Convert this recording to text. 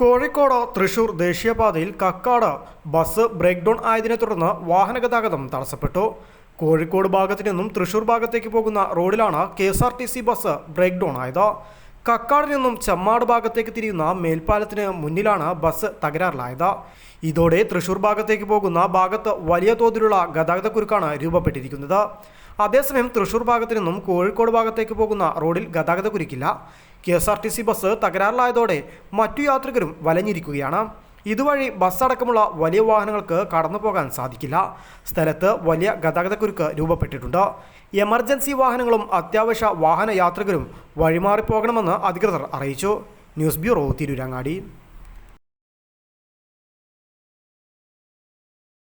കോഴിക്കോട് തൃശൂർ ദേശീയപാതയിൽ Kakkad bus break down ആയതിനെ തുടർന്ന് വാഹന ഗതാഗതം തടസ്സപ്പെട്ടു. കോഴിക്കോട് ഭാഗത്തു നിന്നും തൃശൂർ ഭാഗത്തേക്ക് പോകുന്ന റോഡിലാണ് K S R T C bus break down ആയത്. കക്കാട് നിന്നും ചെമ്മാട് ഭാഗത്തേക്ക് തിരിയുന്ന മേൽപ്പാലത്തിന് മുന്നിലാണ് ബസ് തകരാറിലായത്. ഇതോടെ തൃശൂർ ഭാഗത്തേക്ക് പോകുന്ന ഭാഗത്ത് വലിയ തോതിലുള്ള ഗതാഗതക്കുരുക്കാണ് രൂപപ്പെട്ടിരിക്കുന്നത്. അതേസമയം തൃശൂർ ഭാഗത്തു നിന്നും കോഴിക്കോട് ഭാഗത്തേക്ക് പോകുന്ന റോഡിൽ ഗതാഗതക്കുരുക്കില്ല K S R T C bus തകരാറിലായതോടെ മറ്റു യാത്രികരും വലഞ്ഞിരിക്കുകയാണ്. ഇതുവഴി ബസ് അടക്കമുള്ള വലിയ വാഹനങ്ങൾക്ക് കടന്നു പോകാൻ സാധിക്കില്ല. സ്ഥലത്ത് വലിയ ഗതാഗതക്കുരുക്ക് രൂപപ്പെട്ടിട്ടുണ്ട്. എമർജൻസി വാഹനങ്ങളും അത്യാവശ്യ വാഹന യാത്രികരും വഴിമാറിപ്പോകണമെന്ന് അധികൃതർ അറിയിച്ചു. News bureau Tirurangadi.